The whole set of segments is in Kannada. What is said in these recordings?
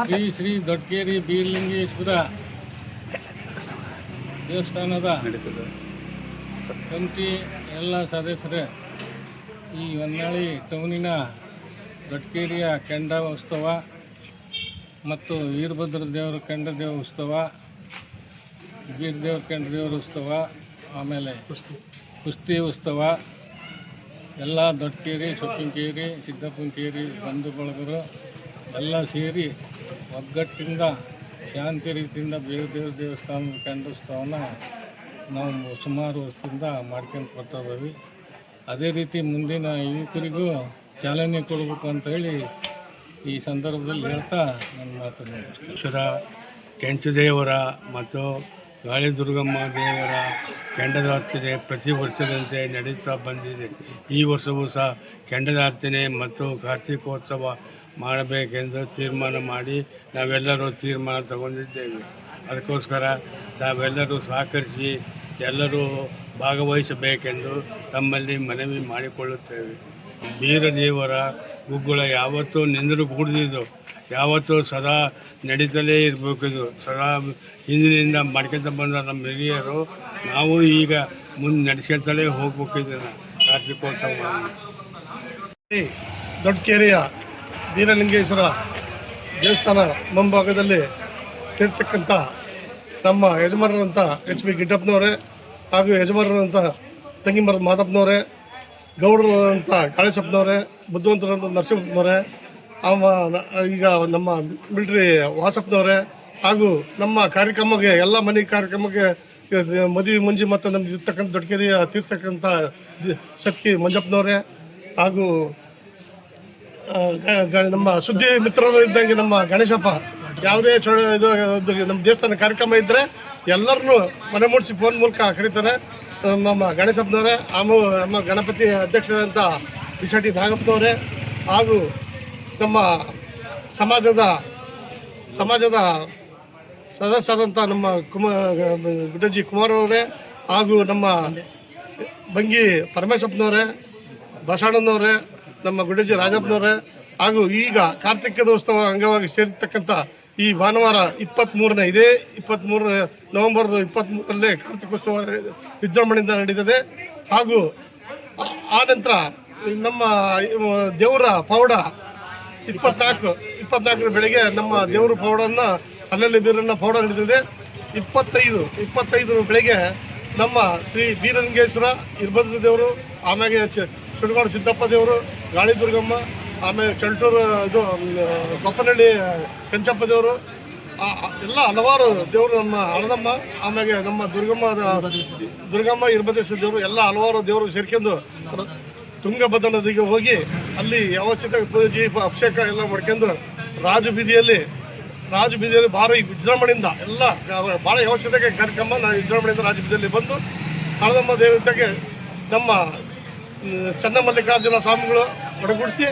ಶ್ರೀ ಶ್ರೀ ದೊಡ್ಕೇರಿ ಬೀರಲಿಂಗೇಶ್ವರ ದೇವಸ್ಥಾನದ ಕಂತಿ ಎಲ್ಲ ಸದಸ್ಯರೇ ಈ ಹೊನ್ನಾಳಿ ಟೌನಿನ ದೊಡ್ಕೇರಿಯ ಕೆಂಡ ಉತ್ಸವ ಮತ್ತು ವೀರಭದ್ರ ದೇವರ ಕೆಂಡ ದೇವ ಉತ್ಸವ ಬೀರದೇವ್ರ ಕೆಂಡ ದೇವರ ಉತ್ಸವ ಆಮೇಲೆ ಕುಸ್ತಿ. ಉತ್ಸವ ಎಲ್ಲ ದೊಡ್ಡಕೇರಿ ಸೊಪ್ಪಿನಕೇರಿ ಸಿದ್ದಪ್ಪನಕೇರಿ ಬಂಧು ಬಳಗರು ಎಲ್ಲ ಸೇರಿ ಒಗ್ಗಟ್ಟಿಂದ ಶಾಂತಿ ರೀತಿಯಿಂದ ಬೀರದೇವ್ರ ದೇವಸ್ಥಾನದ ಕಂಡೋತ್ಸವನ ನಾವು ಸುಮಾರು ವರ್ಷದಿಂದ ಮಾಡ್ಕೊಂಡು ಬರ್ತಾ ಇದ್ದೀವಿ. ಅದೇ ರೀತಿ ಮುಂದಿನ ಯುವಕರಿಗೂ ಚಾಲನೆ ಕೊಡಬೇಕು ಅಂತ ಹೇಳಿ ಈ ಸಂದರ್ಭದಲ್ಲಿ ಹೇಳ್ತಾ ನನ್ನ ಮಾತನ್ನು ಕೆಂಚು ದೇವರ ಮತ್ತು ಗಾಳಿ ದುರ್ಗಮ್ಮ ದೇವರ ಕೆಂಡದಾರ್ಚನೆ ಪ್ರತಿ ವರ್ಷದಂತೆ ನಡೀತಾ ಬಂದಿದೆ. ಈ ವರ್ಷವೂ ಸಹ ಕೆಂಡದಾರ್ಚನೆ ಮತ್ತು ಕಾರ್ತಿಕೋತ್ಸವ ಮಾಡಬೇಕೆಂದು ತೀರ್ಮಾನ ಮಾಡಿ ನಾವೆಲ್ಲರೂ ತೀರ್ಮಾನ ತಗೊಂಡಿದ್ದೇವೆ. ಅದಕ್ಕೋಸ್ಕರ ತಾವೆಲ್ಲರೂ ಸಹಕರಿಸಿ ಎಲ್ಲರೂ ಭಾಗವಹಿಸಬೇಕೆಂದು ತಮ್ಮಲ್ಲಿ ಮನವಿ ಮಾಡಿಕೊಳ್ಳುತ್ತೇವೆ. ಬೀರದೇವರ ಗುಗ್ಗುಳ ಯಾವತ್ತೂ ನಿಂದರು ಕೂಡಿದ್ದು ಯಾವತ್ತೂ ಸದಾ ನಡೀತಲೇ ಇರಬೇಕಿದು. ಸದಾ ಹಿಂದಿನಿಂದ ಮಾಡ್ಕೊತ ಬಂದ ನಮ್ಮ ಹಿರಿಯರು, ನಾವು ಈಗ ಮುಂದೆ ನಡೆಸ್ಕೊತಲೇ ಹೋಗ್ಬೇಕು ಇದನ್ನು ದೊಡ್ಡ ದೊಡ್ಡಕೇರಿಯ ಬೀರಲಿಂಗೇಶ್ವರ ದೇವಸ್ಥಾನ ಮುಂಭಾಗದಲ್ಲಿ ಇರ್ತಕ್ಕಂಥ ನಮ್ಮ ಯಜಮಾನರಂಥ ಎಚ್ ಬಿ ಗಿಡ್ಡಪ್ಪನವರೇ ಹಾಗೂ ಯಜಮಾನರಂಥ ತಂಗಿಮರದ ಮಾದಪ್ಪನವರೇ ಗೌಡರಂಥ ಕಾಳೇಶಪ್ಪನವರೇ ಬುದ್ಧಿವಂತರಂಥ ನರಸಿಂಹಪ್ಪನವರೇ ಅವ ಈಗ ನಮ್ಮ ಮಿಲ್ಟ್ರಿ ವಾಸಪ್ಪನವರೇ ಹಾಗೂ ನಮ್ಮ ಕಾರ್ಯಕ್ರಮಕ್ಕೆ, ಎಲ್ಲ ಮನೆ ಕಾರ್ಯಕ್ರಮಕ್ಕೆ ಮದುವೆ ಮುಂಜಿ ಮತ್ತು ನಮ್ಗೆ ಇರ್ತಕ್ಕಂಥ ದೊಡ್ಡಕೇರಿಯ ತೀರ್ತಕ್ಕಂಥ ಶಕ್ತಿ ಮಂಜಪ್ಪನವರೇ ಹಾಗೂ ನಮ್ಮ ಸುದ್ದಿ ಮಿತ್ರರು ಇದ್ದಂಗೆ ನಮ್ಮ ಗಣೇಶಪ್ಪ, ಯಾವುದೇ ಇದು ನಮ್ಮ ದೇವಸ್ಥಾನ ಕಾರ್ಯಕ್ರಮ ಇದ್ದರೆ ಎಲ್ಲರನ್ನು ಮನೆ ಮೂಡಿಸಿ ಫೋನ್ ಮೂಲಕ ಕರೀತಾರೆ. ನಮ್ಮ ಗಣೇಶಪ್ಪನವರೇ ಆಮ ನಮ್ಮ ಗಣಪತಿ ಅಧ್ಯಕ್ಷರಾದಂಥ ಬಿಸಟಿ ನಾಗಪ್ಪನವರೇ, ಹಾಗೂ ನಮ್ಮ ಸಮಾಜದ ಸಮಾಜದ ಸದಸ್ಯರಂಥ ನಮ್ಮ ಕುಮಾರ್ ಕುಮಾರ್ ಅವರೇ, ಹಾಗೂ ನಮ್ಮ ಬಂಗಿ ಪರಮೇಶಪ್ಪನವರೇ ಬಸವಣ್ಣನವರೇ ನಮ್ಮ ಗುಡಜಿ ರಾಜಪ್ಪನವರೇ, ಹಾಗೂ ಈಗ ಕಾರ್ತಿಕದೋತ್ಸವ ಅಂಗವಾಗಿ ಸೇರಿರ್ತಕ್ಕಂಥ ಈ ಭಾನುವಾರ ಇಪ್ಪತ್ತ್ಮೂರನೇ ಇದೇ ಇಪ್ಪತ್ತ್ಮೂರ ನವೆಂಬರ್ ಇಪ್ಪತ್ತ್ಮೂರಲ್ಲೇ ಕಾರ್ತಿಕೋತ್ಸವ ವಿಜೃಂಭಣೆಯಿಂದ ನಡೀತದೆ ಹಾಗೂ ಆ- ನಂತರ ನಮ್ಮ ದೇವರ ಪೌಡ ಇಪ್ಪತ್ನಾಲ್ಕು, ಇಪ್ಪತ್ನಾಲ್ಕರ ಬೆಳಗ್ಗೆ ನಮ್ಮ ದೇವರ ಪೌಡನ್ನ ಅಲ್ಲಲ್ಲಿ ಬೀರನ್ನ ಪೌಡ ನಡೀತದೆ ಇಪ್ಪತ್ತೈದು ಇಪ್ಪತ್ತೈದು ಬೆಳಗ್ಗೆ ನಮ್ಮ ಶ್ರೀ ಬೀರಲಿಂಗೇಶ್ವರ ಇರ್ಭದ್ರ ದೇವರು ಆಮ್ಯಾಗೆ ಸುಡಗೋಡು ಸಿದ್ದಪ್ಪ ದೇವರು, ಗಾಳಿ ದುರ್ಗಮ್ಮ, ಆಮೇಲೆ ಚಲ್ಟೂರು ಇದು ಕೊಪ್ಪನಹಳ್ಳಿ ಕೆಂಚಪ್ಪ ದೇವರು ಎಲ್ಲ ಹಲವಾರು ದೇವರು ನಮ್ಮ ಹಳದಮ್ಮ, ಆಮೇಲೆ ನಮ್ಮ ದುರ್ಗಮ್ಮ ದುರ್ಗಮ್ಮ ಇರ್ಬದೇಶ್ವರ ದೇವರು, ಎಲ್ಲ ಹಲವಾರು ದೇವರು ಸೇರ್ಕೊಂಡು ತುಂಗಭದ್ರ ನದಿಗೆ ಹೋಗಿ ಅಲ್ಲಿ ಯಾವಚಿತ ಪೂಜೆ ಅಭಿಷೇಕ ಎಲ್ಲ ಮಾಡ್ಕೊಂಡು ರಾಜು ಬೀದಿಯಲ್ಲಿ ರಾಜು ಬೀದಿಯಲ್ಲಿ ಭಾರಿ ವಿಜೃಂಭಣೆಯಿಂದ ಎಲ್ಲ ಭಾಳ ಯಾವಚಿತಕ್ಕೆ ಕಾರ್ಯಕ್ರಮ ನಾವು ವಿಜೃಂಭಣೆಯಿಂದ ರಾಜು ಬೀದಿಯಲ್ಲಿ ಬಂದು ಹಳದಮ್ಮ ದೇವತೆಗೆ ನಮ್ಮ ಚನ್ನಮಲ್ಲಿಕಾರ್ಜುನ ಸ್ವಾಮಿಗಳು ಒಡಗೂಡಿಸಿ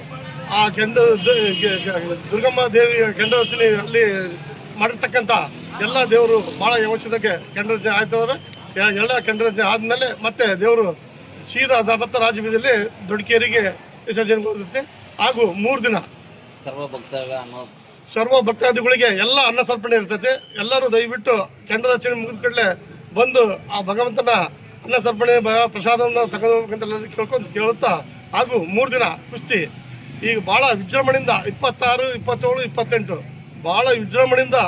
ಆ ಕೆಂಡ ದುರ್ಗಮ್ಮ ದೇವಿಯ ಕೆಂಡರಚನೆ ಅಲ್ಲಿ ಮಾಡಿರ್ತಕ್ಕಂಥ ಎಲ್ಲ ದೇವರು ಭಾಳ ಯಾವಚ್ಚಿತಕ್ಕೆ ಕೆಂಡ ರಚನೆ ಆಯ್ತದ್ರೆ ಎಲ್ಲ ಕೆಂಡ ರಚನೆ ಆದಮೇಲೆ ಮತ್ತೆ ದೇವರು ಸೀದಾ ದಾಪತ್ತ ರಾಜಬೀದಿಯಲ್ಲಿ ದೊಡ್ಡಕೇರಿಗೆ ವಿಸರ್ಜನೆ ಬರುತ್ತೆ ಹಾಗೂ ಮೂರು ದಿನ ಸರ್ವ ಭಕ್ತಾದಿಗಳಿಗೆ ಎಲ್ಲ ಅನ್ನ ಸರ್ಪಣೆ ಇರ್ತೈತೆ. ಎಲ್ಲರೂ ದಯವಿಟ್ಟು ಕೆಂಡರಚನೆ ಮುಗಿದ ಕೂಡಲೇ ಬಂದು ಆ ಭಗವಂತನ ಅನ್ನ ಸರ್ಪಣೆ ಪ್ರಸಾದವನ್ನು ತಗೊಂಡು ಹೋಗ್ಬೇಕಂತ ಕೇಳ್ಕೊಂಡು ಕೇಳುತ್ತಾ? ಹಾಗೂ ಮೂರು ದಿನ ಕುಸ್ತಿ. ಈಗ ಭಾಳ ವಿಜೃಂಭಣೆಯಿಂದ ಇಪ್ಪತ್ತಾರು, ಇಪ್ಪತ್ತೇಳು, ಇಪ್ಪತ್ತೆಂಟು. ಭಾಳ ವಿಜೃಂಭಣೆಯಿಂದ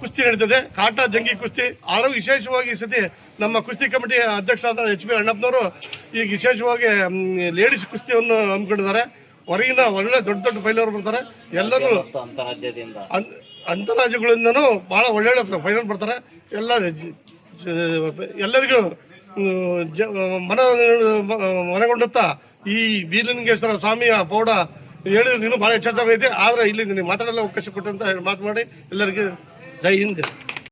ಕುಸ್ತಿ ನಡೀತದೆ. ಕಾಟ ಜಂಗಿ ಕುಸ್ತಿ. ಆದರೂ ವಿಶೇಷವಾಗಿ ಈ ಸತಿ ನಮ್ಮ ಕುಸ್ತಿ ಕಮಿಟಿ ಅಧ್ಯಕ್ಷರಾದ ಎಚ್ ಬಿ ಅಣ್ಣಪ್ಪನವರು ಈಗ ವಿಶೇಷವಾಗಿ ಲೇಡೀಸ್ ಕುಸ್ತಿಯನ್ನು ಹಮ್ಮಿಕೊಂಡಿದ್ದಾರೆ. ಹೊರಗಿನ ಒಳ್ಳೆ ದೊಡ್ಡ ದೊಡ್ಡ ಫೈಲರ್ ಬರ್ತಾರೆ. ಎಲ್ಲರೂ ಅಂತರಾಜ್ಯಗಳಿಂದನೂ ಭಾಳ ಒಳ್ಳೊಳ್ಳೆ ಫೈನಲ್ ಬರ್ತಾರೆ. ಎಲ್ಲ, ಎಲ್ಲರಿಗೂ ಮನ ಮನಗೊಂಡುತ್ತಾ ಈ ಬೀರಲಿಂಗೇಶ್ವರ ಸ್ವಾಮಿಯ ಪೌಡ ಹೇಳಿದ್ರೆ ನೀನು ಭಾಳ ಎಚ್ಚರವಾಗಿದೆ ಆದರೆ ಇಲ್ಲಿ ನಿನಗೆ ಮಾತಾಡಲು ಅವಕಾಶ ಕೊಟ್ಟಂತ ಮಾತು ಮಾಡಿ ಎಲ್ಲರಿಗೂ ಜೈ ಹಿಂದ್.